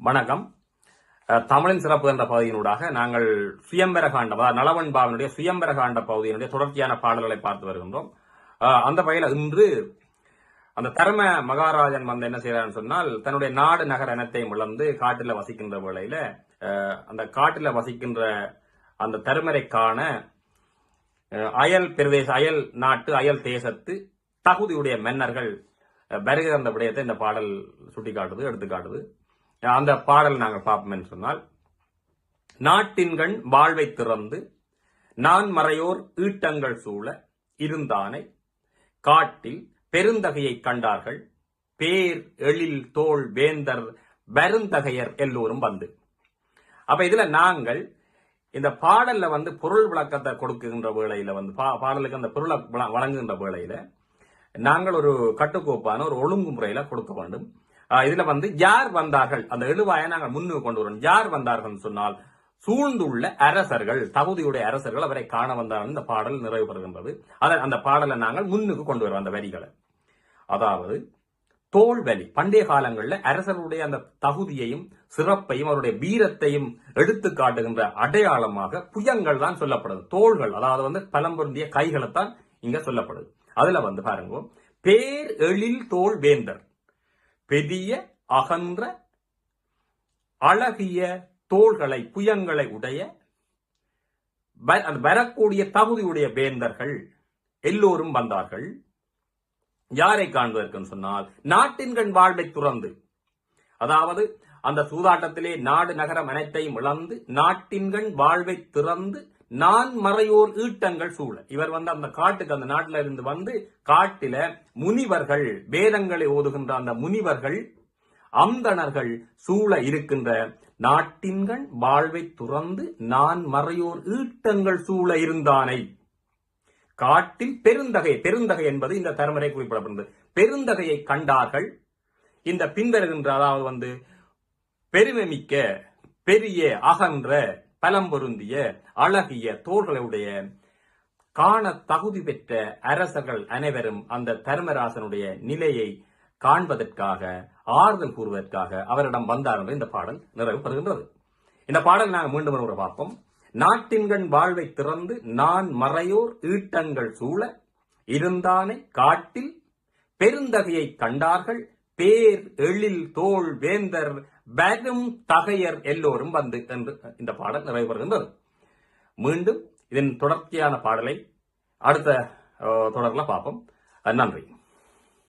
வணக்கம். தமிழின் சிறப்பு என்ற பகுதியினூடாக நாங்கள் சுயம்பர காண்டம் அதாவது நலவன் பாவனுடைய சுயம்பர காண்ட பகுதியினுடைய தொடர்ச்சியான பாடல்களை பார்த்து வருகின்றோம். அந்த வகையில் இன்று அந்த தர்ம மகாராஜன் வந்து என்ன செய்யறான்னு சொன்னால் தன்னுடைய நாடு நகர் இனத்தையும் இழந்து காட்டில் வசிக்கின்ற வேளையில அந்த காட்டில் வசிக்கின்ற அந்த தருமரை காண அயல் பிரதேச அயல் நாட்டு அயல் தேசத்து தகுதியுடைய மன்னர்கள் வருகிற அந்த விடயத்தை இந்த பாடல் சுட்டிக்காட்டுது எடுத்துக்காட்டுது. அந்த பாடல் நாங்கள் பார்ப்போம் என்று சொன்னால் நாட்டின்கண் வாழ்வை திறந்து நான் மறையோர் ஈட்டங்கள் சூழ இருந்தானை காட்டில் பெருந்தகையை கண்டார்கள் பேர் எழில் தோல் வேந்தர் வருந்தகையர் எல்லோரும் வந்து. அப்ப இதுல நாங்கள் இந்த பாடல்ல வந்து பொருள் விளக்கத்தை கொடுக்குகின்ற வேளையில வந்து பா- பாடலுக்கு அந்த பொருளை வழங்குகின்ற வேளையில நாங்கள் ஒரு கட்டுக்கோப்பான ஒரு ஒழுங்குமுறையில கொடுக்க வேண்டும். இதுல வந்து யார் வந்தார்கள்? அந்த எழுவாயை நாங்கள் முன்னுக்கு கொண்டு வரணும் யார் வந்தார்கள் சொன்னால் சூழ்ந்துள்ள அரசர்கள் தகுதியுடைய அரசர்கள் அவரை காண வந்தார்கள். இந்த பாடல் நிறைவு பெறுகின்றது. அதை அந்த பாடலை நாங்கள் முன்னுக்கு கொண்டு வருவோம் அந்த வரிகளை. அதாவது தோல்வலி பண்டைய காலங்களில் அரசருடைய அந்த தகுதியையும் சிறப்பையும் அவருடைய வீரத்தையும் எடுத்து காட்டுகின்ற அடையாளமாக புயங்கள் தான் சொல்லப்படுது. தோள்கள் அதாவது வந்து பலம்பொருந்திய கைகளைத்தான் இங்க சொல்லப்படுது. அதுல வந்து பாருங்க பேர் எழில் தோல் வேந்தர். பெரிய அகன்ற அழகிய தோள்களை புயங்களை உடைய வ- வரக்கூடிய தகுதியுடைய வேந்தர்கள் எல்லோரும் வந்தார்கள். யாரை காண்பதற்குன்னு சொன்னால் நாட்டின்கண் வாழ்வை துறந்து அதாவது அந்த சூதாட்டத்திலே நாடு நகரம் அனைத்தையும் இழந்து நாட்டின்கண் வாழ்வை திறந்து நான் மறையோர் ஈட்டங்கள் சூழ. இவர் வந்து அந்த காட்டுக்கு அந்த நாட்டில இருந்து வந்து காட்டில முனிவர்கள் வேதங்களை ஓதுகின்ற அந்த முனிவர்கள் அந்தணர்கள் சூழ இருக்கின்ற நாட்டின்கள் வாழ்வை துறந்து நான் மறையோர் ஈட்டங்கள் சூழ இருந்தானை. காட்டில் பெருந்தகை பெருந்தகை என்பது இந்த தரமுறை குறிப்பிடப்படுகிறது. பெருந்தகையை கண்டார்கள். இந்த பின்வருகின்ற அதாவது வந்து பெருமைமிக்க பெரிய அகன்ற பலம் பொருந்திய அழகிய தோள்களுடைய காண தகுதி பெற்ற அரசர்கள் அனைவரும் அந்த தர்மராசனுடைய நிலையை காண்பதற்காக ஆறுதல் கூறுவதற்காக அவரிடம் வந்தார் என்று இந்த பாடல் நிறைவு பெறுகின்றது. இந்த பாடல் நாங்கள் மீண்டும் ஒரு பார்ப்போம். நாட்டின்கண் வாழ்வை திறந்து நான் மறையோர் ஈட்டங்கள் சூழ இருந்தானை காட்டில் பெருந்தகையை கண்டார்கள். பேர் எழில் தோள் வேந்தர் வரும் தகையர் எல்லோரும் வந்து என்று இந்த பாடல் நிறைவு பெறுகின்றது மீண்டும் இதன் தொடர்ச்சியான பாடலை அடுத்த தொடரில் பார்ப்போம். நன்றி.